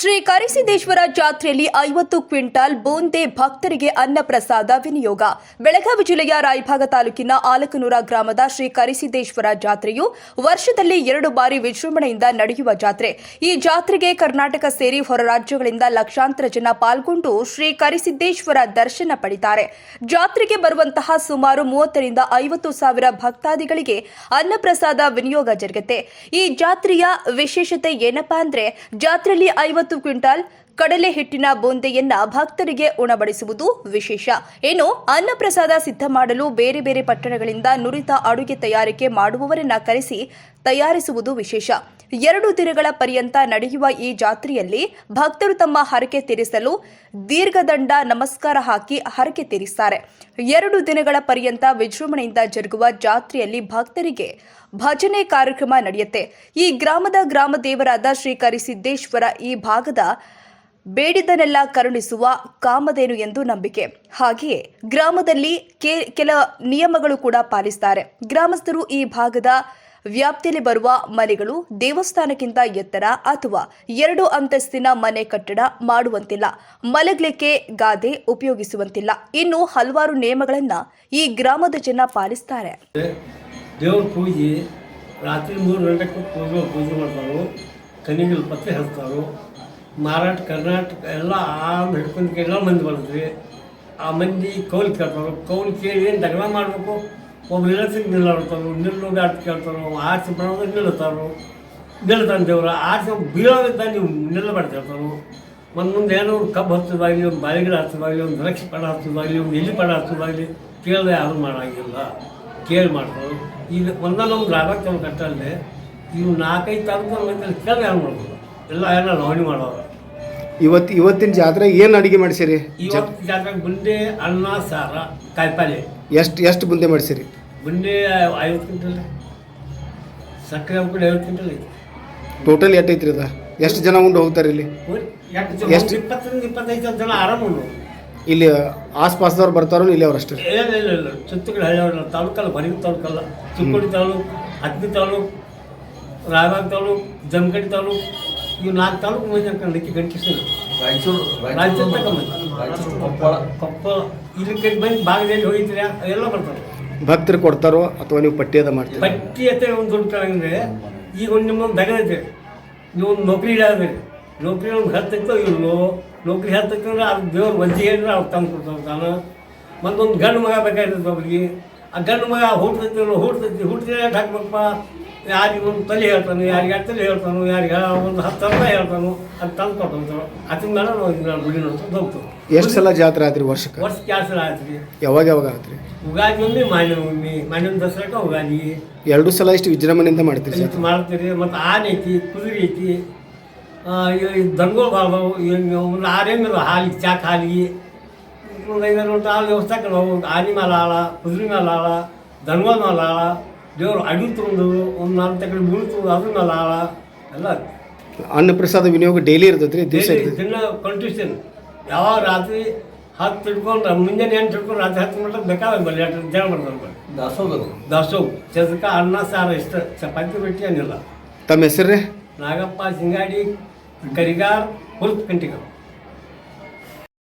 ಶ್ರೀ ಕರಿಸಿದ್ದೇಶ್ವರ ಜಾತ್ರೆಯಲ್ಲಿ ಐವತ್ತು ಕ್ವಿಂಟಾಲ್ ಬೂಂದೆ ಭಕ್ತರಿಗೆ ಅನ್ನಪ್ರಸಾದ ವಿನಿಯೋಗ. ಬೆಳಗಾವಿ ಜಿಲ್ಲೆಯ ರಾಯಭಾಗ ತಾಲೂಕಿನ ಆಲಕನೂರ ಗ್ರಾಮದ ಶ್ರೀ ಕರಿಸಿದ್ದೇಶ್ವರ ಜಾತ್ರೆಯು ವರ್ಷದಲ್ಲಿ ಎರಡು ಬಾರಿ ವಿಜೃಂಭಣೆಯಿಂದ ನಡೆಯುವ ಜಾತ್ರೆ. ಈ ಜಾತ್ರೆಗೆ ಕರ್ನಾಟಕ ಸೇರಿ ಹೊರ ರಾಜ್ಯಗಳಿಂದ ಲಕ್ಷಾಂತರ ಜನ ಪಾಲ್ಗೊಂಡು ಶ್ರೀ ಕರಿಸಿದ್ದೇಶ್ವರ ದರ್ಶನ ಪಡಿತಾರೆ ಜಾತ್ರೆಗೆ ಬರುವಂತಹ ಸುಮಾರು ಮೂವತ್ತರಿಂದ ಐವತ್ತು ಸಾವಿರ ಭಕ್ತಾದಿಗಳಿಗೆ ಅನ್ನಪ್ರಸಾದ ವಿನಿಯೋಗ ಜರುಗುತ್ತೆ. ಈ ಜಾತ್ರೆಯ ವಿಶೇಷತೆ ಏನಪ್ಪಾ ಅಂದ್ರೆ ಜಾತ್ರೆಯಲ್ಲಿ ಐವತ್ತು ಕ್ವಿಂಟಾಲ್ ಕಡಲೆ ಹಿಟ್ಟಿನ ಬೂಂದೆಯನ್ನ ಭಕ್ತರಿಗೆ ಉಣಬಡಿಸುವುದು ವಿಶೇಷ. ಏನು ಅನ್ನಪ್ರಸಾದ ಸಿದ್ಧ ಮಾಡಲು ಬೇರೆ ಬೇರೆ ಪಟ್ಟಣಗಳಿಂದ ನುರಿತ ಅಡುಗೆ ತಯಾರಿಕೆ ಮಾಡುವವರನ್ನ ಕರೆಸಿ ತಯಾರಿಸುವುದು ವಿಶೇಷ. ಎರಡು ದಿನಗಳ ಪರ್ಯಂತ ನಡೆಯುವ ಈ ಜಾತ್ರೆಯಲ್ಲಿ ಭಕ್ತರು ತಮ್ಮ ಹರಕೆ ತೀರಿಸಲು ದೀರ್ಘದಂಡ ನಮಸ್ಕಾರ ಹಾಕಿ ಹರಕೆ ತೀರಿಸ್ತಾರೆ. ಎರಡು ದಿನಗಳ ಪರ್ಯಂತ ವಿಜೃಂಭಣೆಯಿಂದ ಜರುಗುವ ಜಾತ್ರೆಯಲ್ಲಿ ಭಕ್ತರಿಗೆ ಭಜನೆ ಕಾರ್ಯಕ್ರಮ ನಡೆಯುತ್ತೆ. ಈ ಗ್ರಾಮದ ಗ್ರಾಮ ದೇವರಾದ ಶ್ರೀ ಕರಿಸಿದ್ದೇಶ್ವರ ಈ ಭಾಗದ ಬೇಡಿದನೆಲ್ಲ ಕರುಣಿಸುವ ಕಾಮಧೇನು ಎಂದು ನಂಬಿಕೆ. ಹಾಗೆಯೇ ಗ್ರಾಮದಲ್ಲಿ ಕೆಲ ನಿಯಮಗಳು ಕೂಡ ಪಾಲಿಸ್ತಾರೆ. ಗ್ರಾಮಸ್ಥರು ಈ ಭಾಗದ ವ್ಯಾಪ್ತಿಯಲ್ಲಿ ಬರುವ ಮನೆಗಳು ದೇವಸ್ಥಾನಕ್ಕಿಂತ ಎತ್ತರ ಅಥವಾ ಎರಡು ಅಂತಸ್ತಿನ ಮನೆ ಕಟ್ಟಡ ಮಾಡುವಂತಿಲ್ಲ. ಮಲಗಲಿಕ್ಕೆ ಗಾದೆ ಉಪಯೋಗಿಸುವಂತಿಲ್ಲ. ಇನ್ನು ಹಲವಾರು ನಿಯಮಗಳನ್ನ ಈ ಗ್ರಾಮದ ಜನ ಪಾಲಿಸ್ತಾರೆ. ದೇವರ ಪೂಜೆ ರಾತ್ರಿ ಮೂರು ಗಂಟೆಗೆ ಪೂಜೆ ಪೂಜೆ ಮಾಡ್ತಾರೆ ಕನಿಗಳು ಪತ್ತೆ ಹಚ್ತಾರೆ ಮಾರಾಟ, ಕರ್ನಾಟಕ ಎಲ್ಲ ಆ ಹಿಡ್ಕೊಂಡು ಎಲ್ಲ ಮಂದಿ ಬರ್ತೀವಿ ಆ ಮಂದಿ ಕೌಲ್ ಕೇಳ್ತಾರೆ ಕೌಲ್ ಕೇಳಿ ಏನು ದಗಲ ಮಾಡಬೇಕು? ಒಬ್ಬ ಇಳಸಿಗೆ ನಿಲ್ಲಾಡ್ತಾರೆ ನಿಲ್ಲು ಗಾಡ್ ಕೇಳ್ತಾರೆ ಆಚೆ ಬರೋದು ನಿಲ್ಲುತ್ತಾರೆ ನಿಲ್ತಾನೆ ದೇವರು. ಆಚೆ ಬೀಳೋದಿದ್ದ ನೀವು ನಿಲ್ಲಬಾರ್ದು ಹೇಳ್ತಾರೆ ಒಂದು ಮುಂದೆ ಏನೋ ಒಂದು ಕಬ್ಬು ಹತ್ತದಾಗಲಿ ಒಂದು ಬಾಯಿಗಿಡ ಹತ್ತದಾಗಲಿ ಒಂದು ದ್ರಾಕ್ಷಿ ಪಡ ಹತ್ತದಾಗಲಿ ಒಂದು ಎಲ್ಲಿ ಪಡ ಹತ್ತದಾಗಲಿ ಕೇಳದೆ ಯಾರು ಮಾಡೋಂಗಿಲ್ಲ. ಕೇಳಿ ಮಾಡ್ತಾರೆ ಈಗ ಒಂದಲ್ಲ ಒಂದು ರಾಗ ಕೆಲವು ಕಟ್ಟಲ್ಲೇ ಇವು ನಾಲ್ಕೈದು ತಾಲೂಕು ಮಂದಿ ಕೇಳಿ ಯಾರು ಮಾಡ್ಬೋದು? ಎಲ್ಲ ಎಲ್ಲ ಲವಣಿ ಮಾಡೋರು. ಇವತ್ತು ಇವತ್ತಿನ ಜಾತ್ರೆ ಏನು ಅಡಿಗೆ ಮಾಡಿಸಿರಿ? ಇವತ್ತು ಜಾತ್ರೆಗೆ ಬುಂಡೆ ಅನ್ನ ಸಾರ ಕಾಯಿಪಲ್ಲೆ. ಎಷ್ಟು ಎಷ್ಟು ಬುಂದೆ ಮಾಡಿಸಿರಿ? ಬುಂಡೆ ಐವತ್ತು ಕ್ವಿಂಟಲ್ ಸಕ್ಕರೆ ಕೂಡ ಐವತ್ತು ಕ್ವಿಂಟಲ್ ಐತಿ. ಟೋಟಲ್ ಎಷ್ಟು ಐತ್ರಿ ಅದ? ಎಷ್ಟು ಜನ ಉಂಡು ಹೋಗ್ತಾರೆ ಇಲ್ಲಿ? ಎಷ್ಟು? ಇಪ್ಪತ್ತರಿಂದ ಇಪ್ಪತ್ತೈದು ಜನ ಆರಾಮ ಉಣ್ಣು. ಇಲ್ಲಿ ಆಸ್ಪಾಸ್ದವ್ರು ಬರ್ತಾರೋ ಇಲ್ಲಿ ಅವ್ರು ಅಷ್ಟೇ ಇಲ್ಲ ಇಲ್ಲ ಇಲ್ಲ. ಸುತ್ತಕಡೆ ಹಳ್ಳಿಯವ್ರಲ್ಲ ತಾಲೂಕಲ್ಲ ಬರೀ ತಾಲೂಕಲ್ಲ. ಚಿಕ್ಕೋಡಿ ತಾಲೂಕು ಹತ್ತಿ ತಾಲೂಕು ರಾಯಬಾಗ್ ತಾಲೂಕು ಜಮಖಂಡಿ ತಾಲೂಕು. ಇವು ನಾಲ್ಕು ತಾಲೂಕು ಮಂದಿ ಅನ್ಕೊಂಡು ಗಂಟಿಸ್ತಾರೆ ರಾಯಚೂರು ರಾಯಚೂರು ತನಕ ಮಂದಿ. ಕೊಪ್ಪಳ ಕೊಪ್ಪಳ. ಇಲ್ಲಿ ಕಡೆ ಬಂದು ಭಾಗದಲ್ಲಿ ಹೋಗಿದ್ರೆ ಎಲ್ಲ ಬರ್ತಾರೆ. ಭಕ್ತರು ಕೊಡ್ತಾರೋ ಅಥವಾ ನೀವು ಪಟ್ಟಿ ಅದ ಮಾಡ್ತೀರಿ? ಪಟ್ಟಿ ಅಂತ ಒಂದು ದೊಡ್ಡ ಅಂದರೆ ಈಗ ಒಂದು ನಿಮ್ಮ ದಗದೈತೆ ನೀವು ಒಂದು ನೌಕರಿ ಇಡಾದ್ರೆ ನೌಕರಿ ಒಂದು ಹತ್ತೈತೋ ಇಲ್ಲೋ ನೌಕರಿ ಹತ್ತಕ್ಕಂದ್ರೆ ಅದು ದೇವ್ರು ವಜ್ಜಿ ಹೇಳಿದ್ರೆ ಅವ್ರು ತಂದು ಕೊಡ್ತಾರೆ ತಾನು. ಮತ್ತೊಂದು ಗಂಡು ಮಗ ಬೇಕಾಗಿರ್ತದೆ ಅವ್ರಿಗೆ ಆ ಗಂಡು ಮಗ ಹುಡ್ತೈತಿ ಹುಡ್ತೈತಿ ಹುಟ್ಟಿದ್ರೆ ಹಾಕ್ಬೇಕಪ್ಪ ಯಾರಿಗೆ ಒಂದು ತಲೆ ಹೇಳ್ತಾನೆ ಯಾರಿಗೆ ಎರಡು ತಲೆ ಹೇಳ್ತಾನು ಯಾರಿಗೆ ಒಂದು ಹತ್ತು ಅರ್ಥ ಹೇಳ್ತಾನು ಅದು ತಂದು ಕೊಟ್ಟಂತರು ಅದ್ರ ಮೇಲೆ ನಾವು ಗುಡಿ ನೋಡ್ತಾ ಹೋಗ್ತೀವಿ. ಎಷ್ಟು ಸಲ ಜಾತ್ರೆ ಆತ್ರಿ ವರ್ಷಕ್ಕೆ? ವರ್ಷ ಕ್ಯಾನ್ಸಲ್ ಆಯ್ತು ರೀ ಯಾವಾಗ ಯಾವಾಗ ಆತ್ರಿ? ಉಗಾದಿ ಒಮ್ಮೆ ಮಾನ್ಯ ಒಮ್ಮೆ ಮಾನ್ಯ ದಸರಾಕ ಉಗಾದಿ. ಎರಡು ಸಲ ಇಷ್ಟು ವಿಜೃಂಭಣೆಯಿಂದ ಮಾಡ್ತೀರಿ ಇಷ್ಟು ಮಾಡ್ತೀರಿ? ಮತ್ತು ಆನೆ ಐತಿ ಕುದುರೆ ಐತಿ ದನಗಳು ಬಾಬು ಒಂದು ಆರೇಮಿಲ್ಲ ಹಾಲಿ ಚಾಕ್ ಹಾಲಿಗೆ. ಒಂದು ಐದಾರು ಒಂದು ಹಾಲು ವ್ಯವಸ್ಥೆ ನಾವು ಆನೆ ಮೇಲೆ ಆಳ ಕುದುರೆ ಮೇಲೆ ಆಳ ದನಗಳ ಮೇಲೆ ಆಳ ದೇವ್ರು ಅಡಿ ತೊಗೊಂಡು ಒಂದು ನಾಲ್ಕು ತಗೊಂಡು ಮುಳು ತೊಗೊಂಡು ಅದನ್ನ ಲಾಳ ಎಲ್ಲ. ಅನ್ನ ಪ್ರಸಾದ ವಿನಿಯೋಗ ಡೈಲಿ ಇರ್ತೈತ್ರಿ ದಿವಸ ಡೈಲಿ ಇರ್ತೈತಿ ದಿನ ಕಂಟಿನ್ಯೂಷನ್ ಯಾವಾಗ ರಾತ್ರಿ ಹತ್ತು ಹಿಡ್ಕೊಂಡು ಮುಂಜಾನೆ ಎಂಟು ಹಿಡ್ಕೊಂಡು ರಾತ್ರಿ ಹತ್ತು ಮಟ್ಟ ಬೇಕಾದ್ರೆ ಬರಲಿ ಎಂಟು ಜನ ಬರ್ತಾರೆ ದಾಸೋಗ ದಾಸೋಗ ಚದಕ ಅನ್ನ ಸಾರು ಇಷ್ಟ. ಚಪಾತಿ ರೊಟ್ಟಿ ಏನಿಲ್ಲ. ತಮ್ಮ ಹೆಸರು ರೀ? ನಾಗಪ್ಪ ಸಿಂಗಾಡಿ ಕರಿಗಾರ್ ಹುಲ್ಪ್ ಕಂಟಿಗ